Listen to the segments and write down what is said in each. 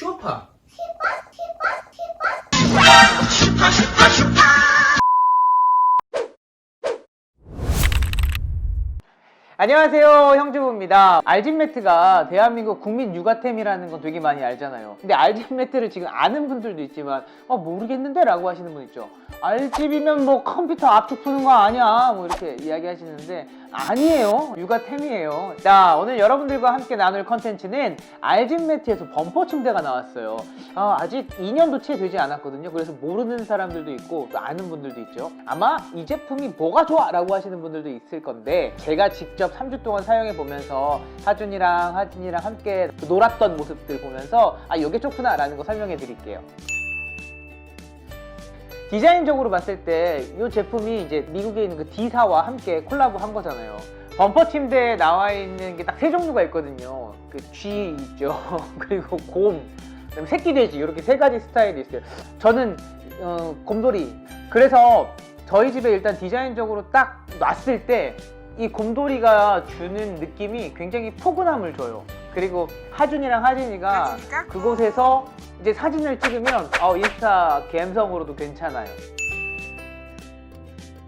Chopa. 안녕하세요 형주부입니다. 알진매트가 대한민국 국민 육아템이라는 건 되게 많이 알잖아요. 근데 알진매트를 지금 아는 분들도 있지만 어 모르겠는데? 라고 하시는 분 있죠. 알집이면 뭐 컴퓨터 압축 푸는 거 아니야? 뭐 이렇게 이야기 하시는데 아니에요. 육아템이에요. 자 오늘 여러분들과 함께 나눌 컨텐츠는 알진매트에서 범퍼 침대가 나왔어요. 아, 아직 2년도 채 되지 않았거든요. 그래서 모르는 사람들도 있고 또 아는 분들도 있죠. 아마 이 제품이 뭐가 좋아? 라고 하시는 분들도 있을 건데 제가 직접 3주 동안 사용해 보면서 하준이랑 하진이랑 함께 놀았던 모습들 보면서 아 이게 좋구나 라는 거 설명해 드릴게요 디자인적으로 봤을 때 이 제품이 이제 미국에 있는 그 D사와 함께 콜라보 한 거잖아요. 범퍼 침대에 나와 있는 게 딱 세 종류가 있거든요. 그 G 있죠. 그리고 곰, 그다음에 새끼 돼지 이렇게 세 가지 스타일이 있어요. 저는 어, 곰돌이. 그래서 저희 집에 일단 디자인적으로 딱 놨을 때 이 곰돌이가 주는 느낌이 굉장히 포근함을 줘요. 그리고 하준이랑 하진이가 하진이가? 그곳에서 이제 사진을 찍으면 어, 인스타 감성으로도 괜찮아요.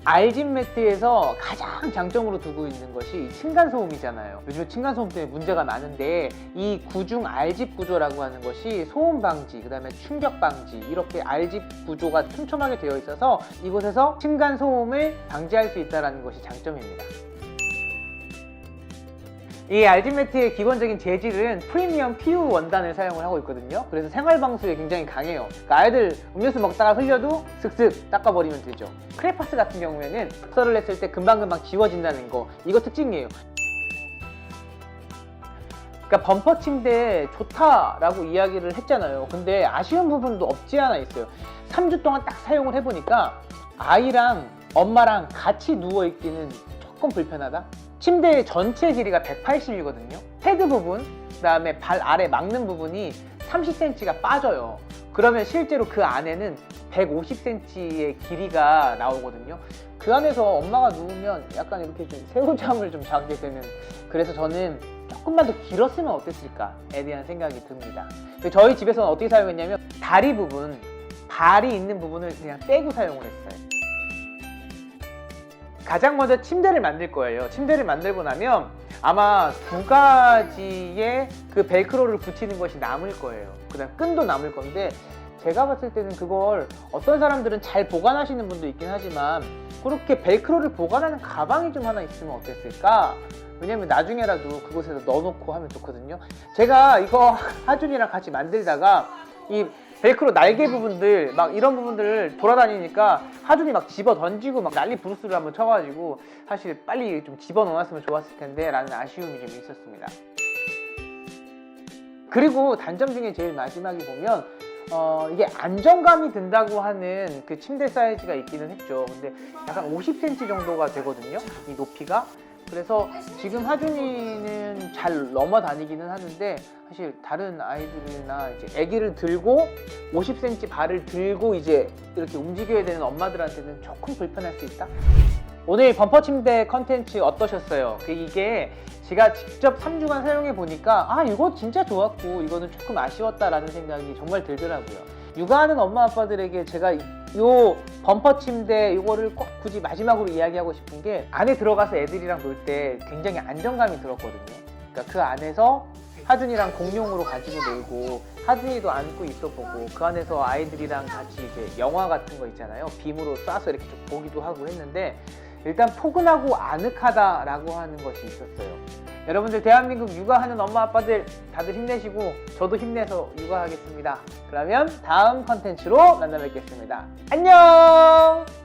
알진 매트에서 가장 장점으로 두고 있는 것이 층간 소음이잖아요. 요즘 층간 소음 때문에 문제가 많은데 이 구중 알집 구조라고 하는 것이 소음 방지, 그 다음에 충격 방지 이렇게 알집 구조가 촘촘하게 되어 있어서 이곳에서 층간 소음을 방지할 수 있다는 것이 장점입니다. 이 알진 매트의 기본적인 재질은 프리미엄 PU 원단을 사용을 하고 있거든요. 그래서 생활 방수에 굉장히 강해요. 그러니까 아이들 음료수 먹다가 흘려도 슥슥 닦아버리면 되죠. 크레파스 같은 경우에는 썰을 했을 때 금방금방 지워진다는 거 이거 특징이에요. 그러니까 범퍼 침대 좋다라고 이야기를 했잖아요. 근데 아쉬운 부분도 없지 않아 있어요. 3주 동안 딱 사용을 해보니까 아이랑 엄마랑 같이 누워있기는 조금 불편하다. 침대 전체 길이가 180이거든요. 헤드 부분, 그 다음에 발 아래 막는 부분이 30cm가 빠져요. 그러면 실제로 그 안에는 150cm의 길이가 나오거든요. 그 안에서 엄마가 누우면 약간 이렇게 좀 새우잠을 좀 자게 되는 그래서 저는 조금만 더 길었으면 어땠을까에 대한 생각이 듭니다. 저희 집에서는 어떻게 사용했냐면 다리 부분, 발이 있는 부분을 그냥 떼고 사용을 했어요. 가장 먼저 침대를 만들 거예요. 침대를 만들고 나면 아마 두 가지의 그 벨크로를 붙이는 것이 남을 거예요. 그다음 끈도 남을 건데 제가 봤을 때는 그걸 어떤 사람들은 잘 보관하시는 분도 있긴 하지만 그렇게 벨크로를 보관하는 가방이 좀 하나 있으면 어땠을까? 왜냐면 나중에라도 그곳에서 넣어놓고 하면 좋거든요. 제가 이거 하준이랑 같이 만들다가 이 벨크로 날개 부분들 막 이런 부분들을 돌아다니니까 하준이 막 집어 던지고 막 난리 부르스를 한번 쳐가지고 사실 빨리 좀 집어 넣었으면 좋았을 텐데 라는 아쉬움이 좀 있었습니다. 그리고 단점 중에 제일 마지막에 보면 어, 이게 안정감이 든다고 하는 그 침대 사이즈가 있기는 했죠. 근데 약간 50cm 정도가 되거든요. 이 높이가. 그래서 지금 하준이는 잘 넘어다니기는 하는데 사실 다른 아이들이나 이제 아기를 들고 50cm 발을 들고 이제 이렇게 움직여야 되는 엄마들한테는 조금 불편할 수 있다. 오늘 범퍼 침대 컨텐츠 어떠셨어요? 그 이게 제가 직접 3주간 사용해 보니까 아 이거 진짜 좋았고 이거는 조금 아쉬웠다라는 생각이 정말 들더라고요. 육아하는 엄마 아빠들에게 제가 요 범퍼 침대 이거를 꼭 굳이 마지막으로 이야기하고 싶은 게 안에 들어가서 애들이랑 놀 때 굉장히 안정감이 들었거든요. 그러니까 그 안에서 하준이랑 공룡으로 가지고 놀고 하준이도 안고 있어보고 그 안에서 아이들이랑 같이 이제 영화 같은 거 있잖아요. 빔으로 쏴서 이렇게 좀 보기도 하고 했는데 일단 포근하고 아늑하다라고 하는 것이 있었어요. 여러분들 대한민국 육아하는 엄마 아빠들 다들 힘내시고 저도 힘내서 육아하겠습니다. 그러면 다음 컨텐츠로 만나 뵙겠습니다. 안녕!